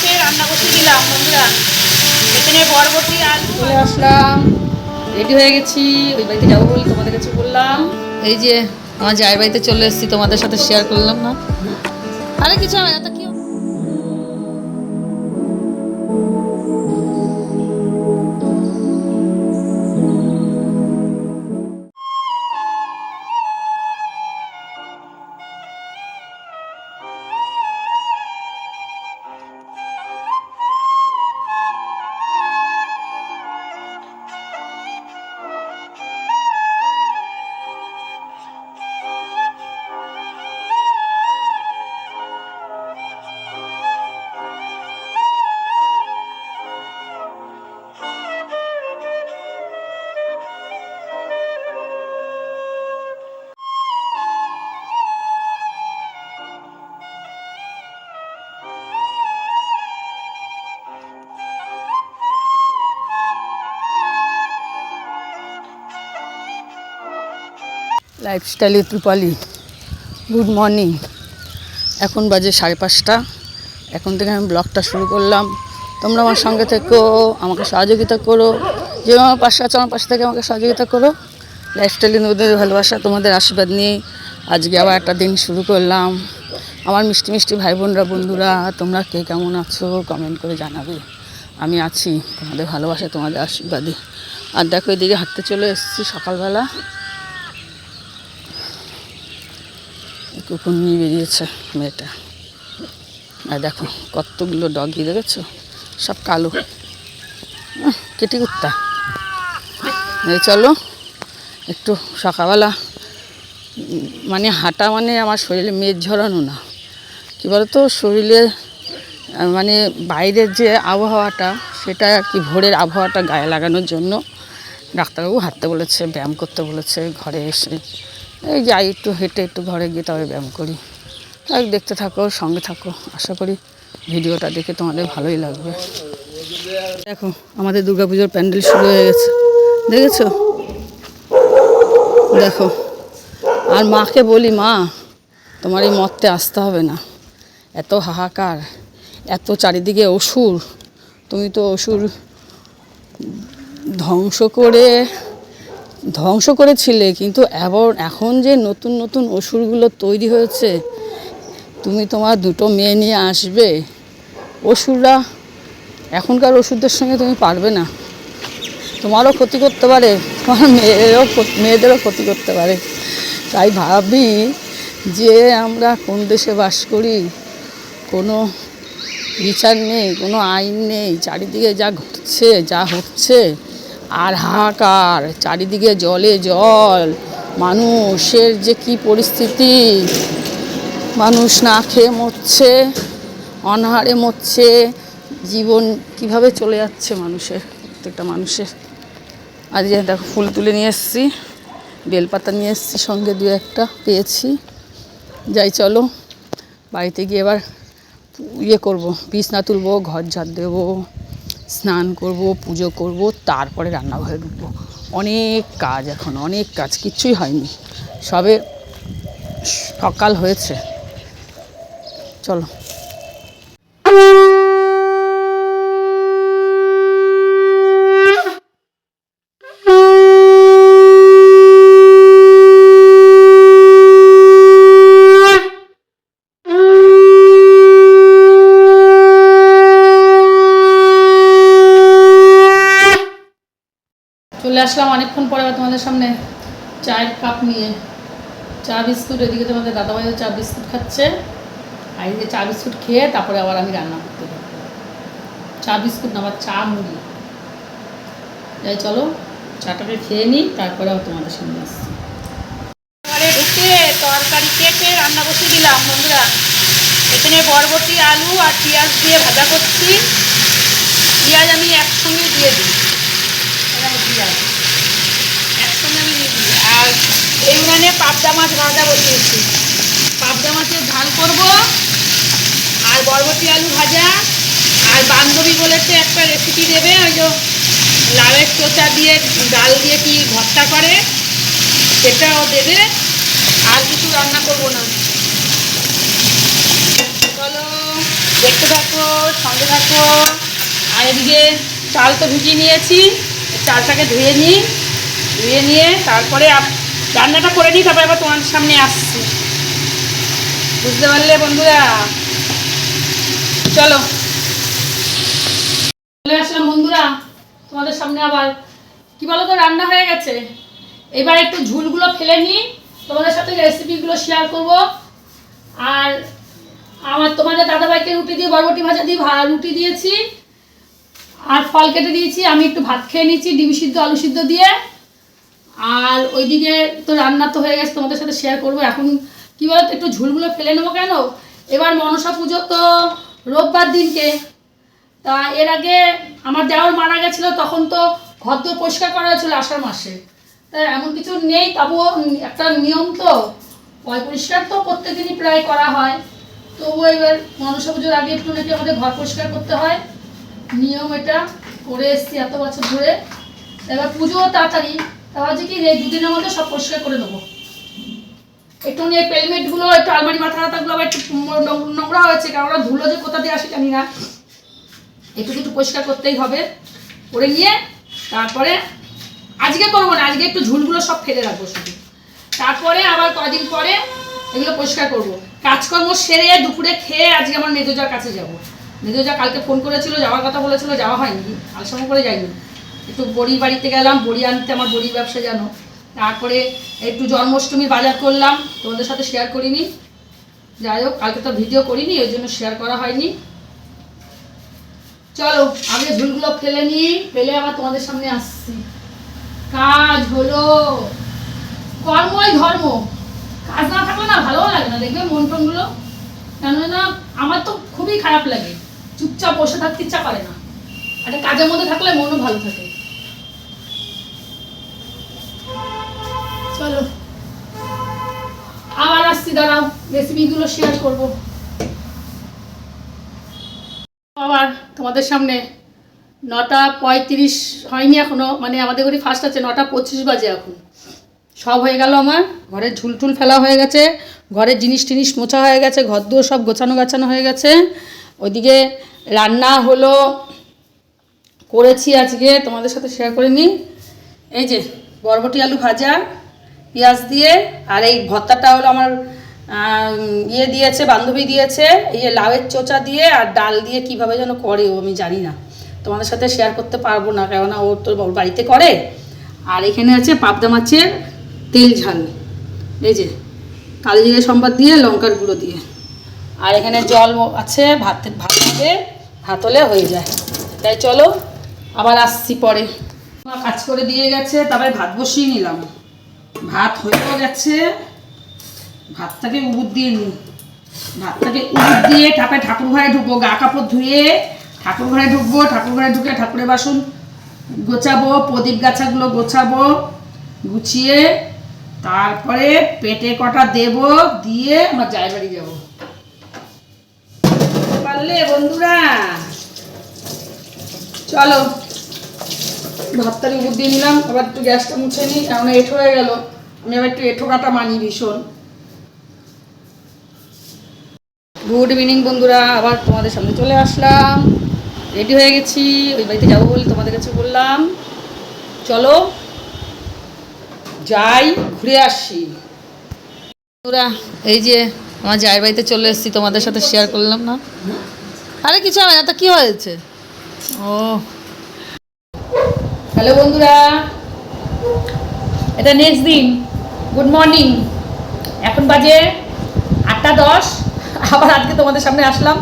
কেটে রান্না করতে দিলাম, বন্ধুরা। এখানে বরবটি আলু চলে আসলাম। রেডি হয়ে গেছি। ওই বাড়িতে যাব বলে তোমাদের কাছে বললাম। এই যে, আমার জায়ের বাড়িতে চলে এসেছি, তোমাদের সাথে শেয়ার করলাম না। আরে কিছু হবে না, তো কি লাইফস্টাইলে ত্রিপালি গুড মর্নিং এখন বাজে সাড়ে পাঁচটা। এখন থেকে আমি ব্লগটা শুরু করলাম। তোমরা আমার সঙ্গে থেকো, আমাকে সহযোগিতা করো। যে আমার পাশে আছো, আমার পাশে থেকে আমাকে সহযোগিতা করো। লাইফস্টাইলে নদীর ভালোবাসা, তোমাদের আশীর্বাদ নিয়ে আজকে আবার একটা দিন শুরু করলাম। আমার মিষ্টি মিষ্টি ভাই বোনরা বন্ধুরা, তোমরা কে কেমন আছো কমেন্ট করে জানাবে। আমি আছি, তোমাদের ভালোবাসা, তোমাদের আশীর্বাদে। আর দেখো, এদিকে হাঁটতে চলে এসেছি সকালবেলা। কুকুর নিয়ে বেরিয়েছে মেয়েটা। আর দেখো, কতগুলো ডগি দেখেছ? সব কালো। কেটে কুত্তা। এই চলো, একটু সকালবেলা মানে হাঁটা মানে আমার শরীরে মেদ ঝরানো না। কী বলতো? শরীরে মানে বাইরের যে আবহাওয়াটা, সেটা আর কি ভোরের আবহাওয়াটা গায়ে লাগানোর জন্য ডাক্তারবাবু হাঁটতে বলেছে, ব্যায়াম করতে বলেছে, ঘরে এসে এই যাই, একটু হেঁটে একটু ঘরে গিয়ে তবে ব্যায়াম করি। তাই দেখতে থাকো, সঙ্গে থাকো, আশা করি ভিডিওটা দেখে তোমাদের ভালোই লাগবে। দেখো, আমাদের দুর্গাপুজোর প্যান্ডেল শুরু হয়ে গেছে। দেখেছ? দেখো, আর মাকে বলি, মা, তোমার এই মততে আসতে হবে না। এত হাহাকার, এত চারিদিকে অসুর। তুমি তো অসুর ধ্বংস করে ধ্বংস করেছিলে, কিন্তু এখন এখন যে নতুন নতুন ওষুধগুলো তৈরি হয়েছে, তুমি তোমার দুটো মেয়ে নিয়ে আসবে। ওষুধরা এখনকার ওষুধদের সঙ্গে তুমি পারবে না। তোমারও ক্ষতি করতে পারে, তোমার মেয়েরও মেয়েদেরও ক্ষতি করতে পারে। তাই ভাবি যে আমরা কোন দেশে বাস করি, কোনো বিচার নেই, কোনো আইন নেই, চারিদিকে যা ঘটছে, যা হচ্ছে আর হাহাকার, চারিদিকে জলে জল। মানুষের যে কি পরিস্থিতি? মানুষ না খেয়ে মরছে, অনাহারে মরছে। জীবন কীভাবে চলে যাচ্ছে মানুষের, প্রত্যেকটা মানুষের। আজকে দেখো, ফুল তুলে নিয়ে এসেছি, বেলপাতা নিয়ে এসেছি, সঙ্গে দু একটা পেয়েছি। যাই, চলো, বাড়িতে গিয়ে এবার ইয়ে করব, বিছনা তুলবো, ঘর ঝাড় দেবো। স্নান করব, পুজো করব, তারপরে রান্নাঘরে ঢুকবো। অনেক কাজ এখন, অনেক কাজ, কিচ্ছুই হয়নি। সবে সকাল হয়েছে। চলো। চলে আসলাম অনেকক্ষণ পরে তোমাদের সামনে চায়ের কাপ নিয়ে। চা বিস্কুট, এদিকে তোমাদের দাদাভাইও চা বিস্কুট খাচ্ছে। আর এদিকে চা বিস্কুট খেয়ে তারপরে আবার আমি রান্না করতে চা বিস্কুট না, আবার চা মুড়ি। যাই, চলো, চাটাকে খেয়ে নিই, তারপরে তোমাদের সামনে আসছি। তরকারি কেটে রান্না বসিয়ে দিলাম, বন্ধুরা। এখানে বরবটি, আলু আর পেঁয়াজ দিয়ে ভাজা করছি। পেঁয়াজ আমি একসঙ্গে দিয়ে দিই এরকম পেঁয়াজ একসঙ্গে আমি দিয়ে দিই আর এই উনানে পাবদা মাছ ভাজা বসিয়েছি। পাবদা মাছের ঝাল করব, আর বরবটি আলু ভাজা, আর বান্ধবী বলেছে একটা রেসিপি দেবে, ওই যে লাউয়ের চোচা দিয়ে, ডাল দিয়ে কি ভর্তা করে, সেটাও দেবে, আর কিছু রান্না করব না। চলো, দেখতে থাকো, সঙ্গে থাকো। আর এদিকে চাল তো ভিজিয়ে নিয়েছি, চালটাকে ধুয়ে নিই, ধুয়ে নিয়ে তারপরে রান্নাটা করে নিই, তারপরে আবার তোমার সামনে আসছি। বুঝতে পারলে বন্ধুরা? চলো। চলে আসলাম বন্ধুরা, তোমাদের সামনে আবার। কি বলো তো রান্না হয়ে গেছে। এবার একটু ঝুলগুলো ফেলে নিই, তোমাদের সাথে রেসিপিগুলো শেয়ার করব। আর আমার তোমাদের দাদাভাইকে রুটি দিয়ে, বরবটি ভাজা দিয়ে, ভা- রুটি দিয়েছি। আর ফল কেটে দিয়েছি, আমি একটু ভাত খেয়ে নিয়েছি ডিম সিদ্ধ, আলু সিদ্ধ দিয়ে। আর ওইদিকে তো রান্না তো হয়ে গেছে, তোমাদের সাথে শেয়ার করব। এখন কী বলতো, একটু ঝুলগুলো ফেলে নেব কেন? এবার মনসা পুজো তো রোববার দিনকে। তা এর আগে আমার দেওয়ার মারা গেছিল, তখন তো ঘর দোর পরিষ্কার করা হয়েছিল আষাঢ় মাসে। তা এমন কিছু নেই, তবুও একটা নিয়ম তো পয় পরিষ্কার তো প্রত্যেকদিনই প্রায় করা হয়। তবুও এবার মনসা পুজোর আগে একটু নাকি আমাদের ঘর পরিষ্কার করতে হয়। নিয়ম এটা করে এসছি এত বছর ধরে। এবার পুজোও তাড়াতাড়ি। তা ভাবছি কি এই দুদিনের মধ্যে সব পরিষ্কার করে নেব একটু নিয়ে পেলমেটগুলো, একটু আলমারি মাথা মাথাগুলো আবার একটু নোংরা হয়েছে, কারণ ওরা ধুলো যে কোথা দিয়ে আসে জানি না। একটু একটু পরিষ্কার করতেই হবে। করে নিয়ে তারপরে আজকে করব না, আজকে একটু ঝুলগুলো সব ফেলে রাখব শুধু। তারপরে আবার কদিন পরে এগুলো পরিষ্কার করব। কাজকর্ম সেরে দুপুরে খেয়ে আজকে আমার মেজোজার কাছে যাব। মেজোজা কালকে ফোন করেছিল, যাওয়ার কথা বলেছিল, যাওয়া হয়নি, আলসামো করে যাইনি একটু বড়ি বাড়িতে গেলাম, বড়ি আনতে আমার বড়ির ব্যবসা জানো। তারপরে একটু জন্মাষ্টমী বাজার করলাম, তোমাদের সাথে শেয়ার করিনি। যাই হোক, কালকে তো ভিডিও করিনি, ওই জন্য শেয়ার করা হয়নি। চলো, আগে ঝুলগুলো ফেলে নিই, ফেলে আবার তোমাদের সামনে আসছি। কাজ হলো কর্মই ধর্ম। কাজ না থাকলে না ভালোও লাগে না, দেখবে মন টনগুলো? কেননা, আমার তো খুবই খারাপ লাগে। চুপচাপ বসে থাকতে ইচ্ছা করে না। একটা কাজের মধ্যে থাকলে মনও ভালো থাকে। চলো। আবার আসছি, দাঁড়াও। রেসিপিগুলো শেয়ার করব। আবার তোমাদের সামনে নটা পঁয়ত্রিশ হয়নি এখনও মানে আমাদের ঘড়ি ফার্স্ট আছে, নটা পঁচিশ বাজে এখন। সব হয়ে গেল আমার ঘরের ঝুল টুল ফেলা হয়ে গেছে ঘরের জিনিস টিনিস মোছা হয়ে গেছে, ঘর দুয়ার সব গোছানো গাছানো হয়ে গেছে। ওইদিকে রান্না হলো, করেছি আজকে, তোমাদের সাথে শেয়ার করে নিই। এই যে, বরবটি আলু ভাজা পেঁয়াজ দিয়ে, আর এই ভর্তাটা হলো আমার ইয়ে দিয়েছে, বান্ধবী দিয়েছে, এই যে লাউয়ের চোচা দিয়ে আর ডাল দিয়ে কীভাবে যেন করে ও, আমি জানি না। তোমাদের সাথে শেয়ার করতে পারব না, কেননা ও তো ওর বাড়িতে করে। আর এখানে আছে পাবদা মাছের তেল ঝাল। এই যে, কালো জিরে সম্বাদ দিয়ে, লঙ্কার গুঁড়ো দিয়ে। আর এখানে জল আছে, ভাত ভাত হবে, ভাত হলে হয়ে যায়। তাই চলো, আবার আসছি পরে। কাজ করে দিয়ে গেছে, তারপরে ভাত বসিয়ে নিলাম। ভাত হয়েও গেছে। ভাতটাকে উবুর দিয়ে নিই। ভাতটাকে উবুর দিয়ে তারপরে ঠাকুর ঘরে ঢুকবো, গা কাপড় ধুয়ে ঠাকুর ঘরে ঢুকবো, ঠাকুর ঘরে ঢুকে ঠাকুরের বাসন গোছাবো, প্রদীপ গাছাগুলো গোছাবো, গুছিয়ে তারপরে পেটে কটা দেব, দিয়ে আমার জায় বাড়ি যাব। পারলে বন্ধুরা? চলো। ভাতটা উপর দিয়ে নিলাম, আবার একটু গ্যাসটা মুছে নিই কেননা এঁঠো হয়ে গেল। আমি আবার একটু এঁঠো কাটা মানি ভীষণ গুড ইভিনিং বন্ধুরা, আবার তোমাদের সামনে চলে আসলাম। রেডি হয়ে গেছি, ওই বাড়িতে যাব বলে তোমাদের কাছে বললাম। চলো, যাই, ঘুরে আসি। বন্ধুরা, এই যে আমার জায়ের বাড়িতে চলে এসেছি, তোমাদের সাথে শেয়ার করলাম না? আরে, কিছু হবে না, তো কী হয়েছে? ও হ্যালো বন্ধুরা। এটা নেক্সট দিন। গুড মর্নিং এখন বাজে আটটা দশ। আবার আজকে তোমাদের সামনে আসলাম।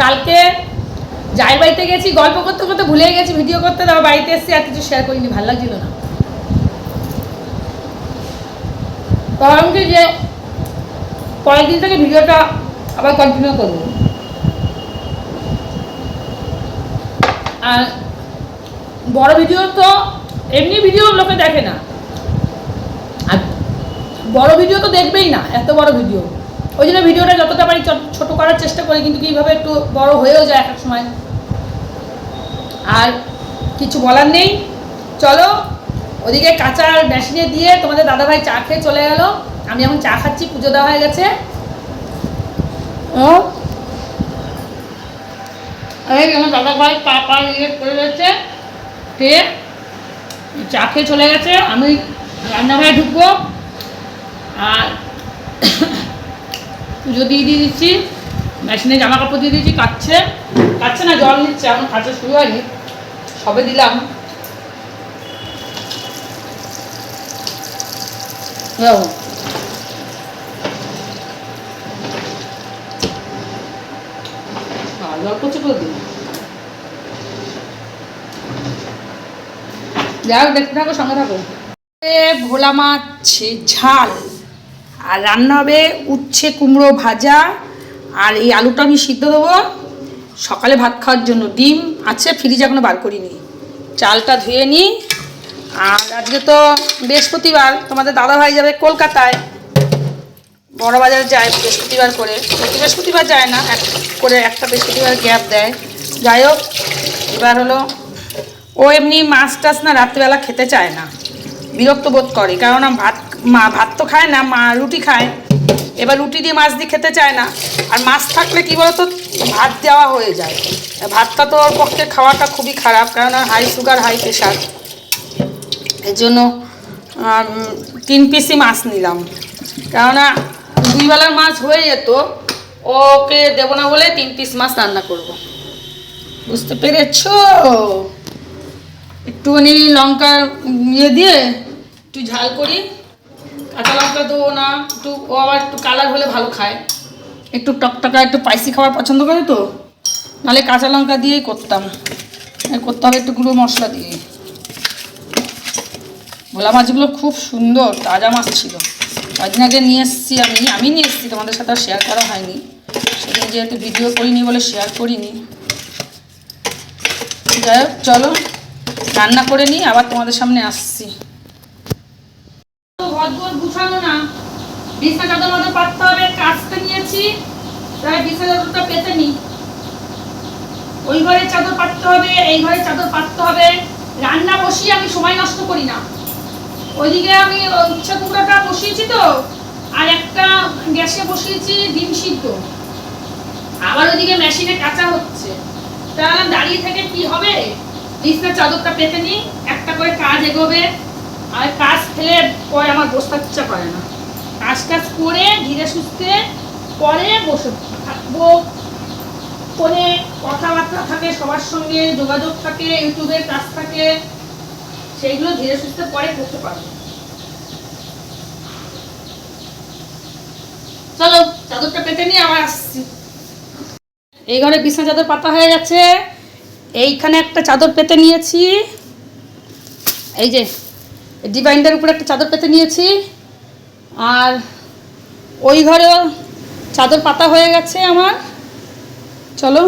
কালকে যাই বাড়িতে গেছি, গল্প করতে করতে ভুলে গেছি ভিডিও করতে, তারপর বাড়িতে এসেছি, আর কিছু শেয়ার করিনি, ভালো লাগছিল না। কারণ কি যে পরের দিন থেকে ভিডিওটা আবার কন্টিনিউ করব। আর বড় ভিডিও তো এমনি ভিডিও লোকে দেখে না। আর বড় ভিডিও তো দেখবেই না, এত বড় ভিডিও। ওই জন্য ভিডিওটা যতটা পারি ছোট- করার চেষ্টা করি, কিন্তু কীভাবে একটু বড় হয়েও যায় এক সময়। আর কিছু বলার নেই। চলো, ওদিকে কাঁচা মেশিনে দিয়ে তোমাদের দাদাভাই চা খেয়ে চলে গেল। আমি এখন চা খাচ্ছি, পুজো দেওয়া হয়ে গেছে। ও। আমার দাদা ভাই পা পা ইয়ে করে রয়েছে খেয়ে চা খেয়ে চলে গেছে, আমি রান্নাঘরে ঢুকবো। আর পুজো দিয়ে দিয়ে দিচ্ছি, মেশিনে জামা কাপড় দিয়ে দিয়েছি কাচ্ছে কাচ্ছে না, জল নিচ্ছে, এখন কাছে শুরু হয়নি। সবে দিলাম। আর জল করছে করে দিন হোক, দেখতে থাকো, সঙ্গে থাকো। ভোলা মাছ ঝাল, আর রান্না হবে উচ্ছে কুমড়ো ভাজা, আর এই আলুটা আমি সিদ্ধ দেবো। সকালে ভাত খাওয়ার জন্য ডিম আছে, ফ্রিজ এখনও বার করিনি। চালটা ধুয়ে নিই। আর আজকে তো বৃহস্পতিবার, তোমাদের দাদা ভাই যাবে কলকাতায়। বড় বাজার যায় বৃহস্পতিবার করে। বৃহস্পতিবার যায় না, এক করে একটা বৃহস্পতিবার গ্যাপ দেয়। যাই হোক, এবার হলো ও এমনি মাছ টাছ না রাত্রিবেলা খেতে চায় না। বিরক্ত বোধ করে, কারণ ভাত, মা ভাত তো খায় না, মা রুটি খায়। এবার রুটি দিয়ে মাছ দিয়ে খেতে চায় না। আর মাছ থাকলে কি বলতো, ভাত দেওয়া হয়ে যায়। ভাতটা তো ওর পক্ষে খাওয়াটা খুবই খারাপ, কারণ হাই সুগার হাই প্রেশার এর জন্য তিন পিসই মাছ নিলাম। কেননা দুই বেলার মাছ হয়ে যেত, ওকে দেবো না বলে তিন পিস মাছ রান্না করব। বুঝতে পেরেছ? একটুখানি লঙ্কা ইয়ে দিয়ে একটু ঝাল করি। কাঁচা লঙ্কা দেবো না, একটু, ও আবার একটু কালার হলে ভালো খায়। একটু টকটকা, একটু স্পাইসি খাবার পছন্দ করে তো? নাহলে কাঁচা লঙ্কা দিয়েই করতাম। করতে হবে একটু গুঁড়ো মশলা দিয়ে। ভোলা মাছগুলো খুব সুন্দর, তাজা মাছ ছিল। কদিন আগে নিয়ে এসেছি আমি আমি নিয়ে এসেছি, তোমাদের সাথে শেয়ার করা হয়নি। সেদিন যেহেতু ভিডিও করিনি বলে শেয়ার করিনি। যাই হোক, চলো। রান্না করে নিই, আবার তোমাদের সামনে আসছি। বসিয়ে আমি সময় নষ্ট করি না। ওইদিকে আমি বসিয়েছি তো, আর একটা গ্যাসে বসিয়েছি ডিম সিদ্ধ। আবার ওইদিকে মেশিনে কাঁচা হচ্ছে। দাঁড়িয়ে থেকে কি হবে? বিছনার চাদরটা পেতে নিই একটা করে কাজ এগোবে, আর কাজ ফেলে পরে আমার বসতে ইচ্ছা করে না। কাজ কাজ করে ধীরে সুস্থে পরে বসে থাকব। ফোনে কথাবার্তা থাকে, সবার সঙ্গে যোগাযোগ থাকে ইউটিউবের কাজ থাকে, সেইগুলো ধীরে সুস্থে পরে করতে পারব। চলো, চাদরটা পেতে নিয়ে আবার আসছি। এই ঘরে বিছনা চাদর পাতা হয়ে গেছে। এইখানে একটা চাদর পেতে নিয়েছি। এই যে ডিভাইনটার উপরে একটা চাদর পেতে নিয়েছি। আর ওই ঘরেও চাদর পাতা হয়ে গেছে আমার। চলো।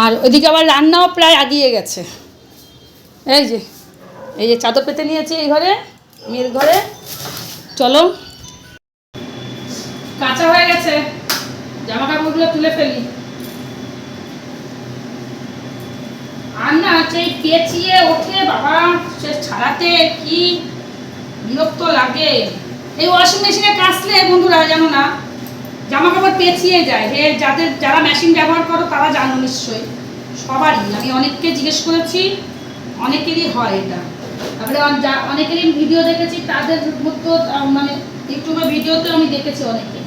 আর ওইদিকে আবার রান্নাও প্রায় আগিয়ে গেছে। এই যে এই যে চাদর পেতে নিয়েছি এই ঘরে মেয়ের ঘরে। চলো। কাঁচা হয়ে গেছে। জামা কাপড়গুলো তুলে ফেলি। আর না সেই পেঁচিয়ে ওঠে বাবা সে ছাড়াতে কি বিরক্ত লাগে? এই ওয়াশিং মেশিনে কাচলে বন্ধুরা জানো না জামা কাপড় পেঁচিয়ে যায়। হে যাদের যারা মেশিন ব্যবহার করো তারা জানো নিশ্চয়ই। সবারই। আমি অনেককে জিজ্ঞেস করেছি অনেকেরই হয় এটা। তারপরে অনেকেরই ভিডিও দেখেছি তাদের আহ, মানে ইউটিউবে ভিডিওতে আমি দেখেছি অনেকে।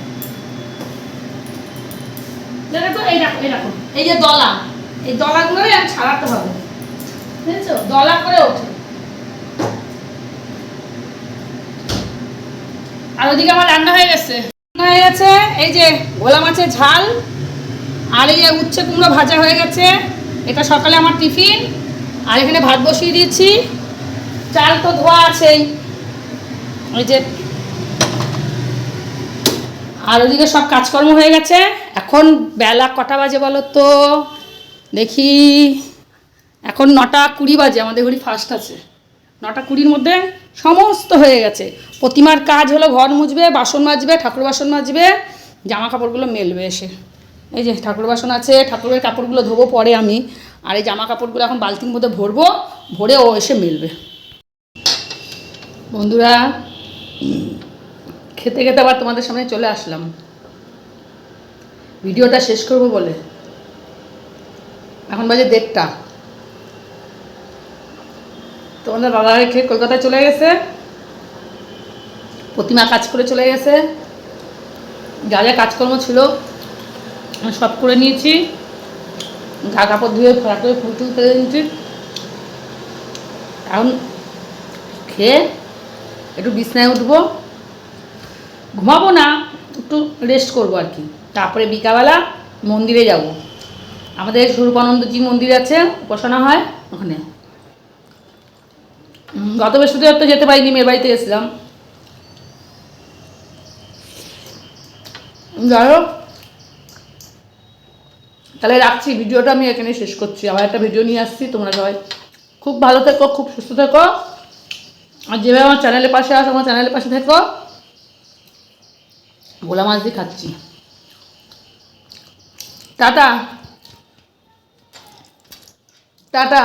দেখো এই দেখো এই দেখো এই যে দলা। এই দলাগুলো আমি ছাড়াতে হবে। বুঝেছ? দলা করে ওঠে। আর ওদিকে আমার রান্না হয়ে গেছে। রান্না হয়ে গেছে, এই যে ভোলা মাছের ঝাল, আর এই যে উচ্ছে কুমড়ো ভাজা হয়ে গেছে। এটা সকালে আমার টিফিন, আর এখানে ভাত বসিয়ে দিয়েছি। চাল তো ধোয়া আছেই। ওই যে আর ওদিকে সব কাজকর্ম হয়ে গেছে। এখন বেলা কটা বাজে বলো তো? দেখি, এখন নটা কুড়ি বাজে, আমাদের ঘড়ি ফার্স্ট আছে। নটা কুড়ির মধ্যে সমস্ত হয়ে গেছে। প্রতিমার কাজ হলো ঘর মুছবে, বাসন মাজবে, ঠাকুর বাসন মাজবে, জামা কাপড়গুলো মেলবে এসে। এই যে ঠাকুর বাসন আছে, ঠাকুরের কাপড়গুলো ধোবো পরে আমি। আর এই জামা কাপড়গুলো এখন বালতির মধ্যে ভরবো, ভরে ও এসে মেলবে। বন্ধুরা, খেতে খেতে আবার তোমাদের সামনে চলে আসলাম। ভিডিওটা শেষ করব বলে। এখন বাজে দেড়টা। তো তোমাদের বাবা রেখে কলকাতায় চলে গেছে। প্রতিমা কাজ করে চলে গেছে। যা যা কাজকর্ম ছিল সব করে নিয়েছি। গা কাপড় ধুয়ে ফোড়া করে ফুল টুল ফেলে নিয়েছি এখন খেয়ে একটু বিছনায় উঠবো। ঘুমাবো না, একটু রেস্ট করব আর কি। তারপরে বিকালবেলা মন্দিরে যাব। আমাদের স্বরূপানন্দজি মন্দির আছে, উপাসনা হয় ওখানে। গত বৃহস্পতিবার তো যেতে পারিনি, মেয়ের বাড়িতে গেছিলাম। যাই হোক, তাহলে রাখছি, ভিডিওটা আমি এখানে শেষ করছি। আবার একটা ভিডিও নিয়ে আসছি, তোমরা সবাই খুব ভালো থেকো, খুব সুস্থ থেকো। আর যেভাবে আমার চ্যানেলের পাশে আসো আমার চ্যানেলের পাশে থেকো। গোলা মাছ দিয়ে খাচ্ছি। টাটা। টাটা।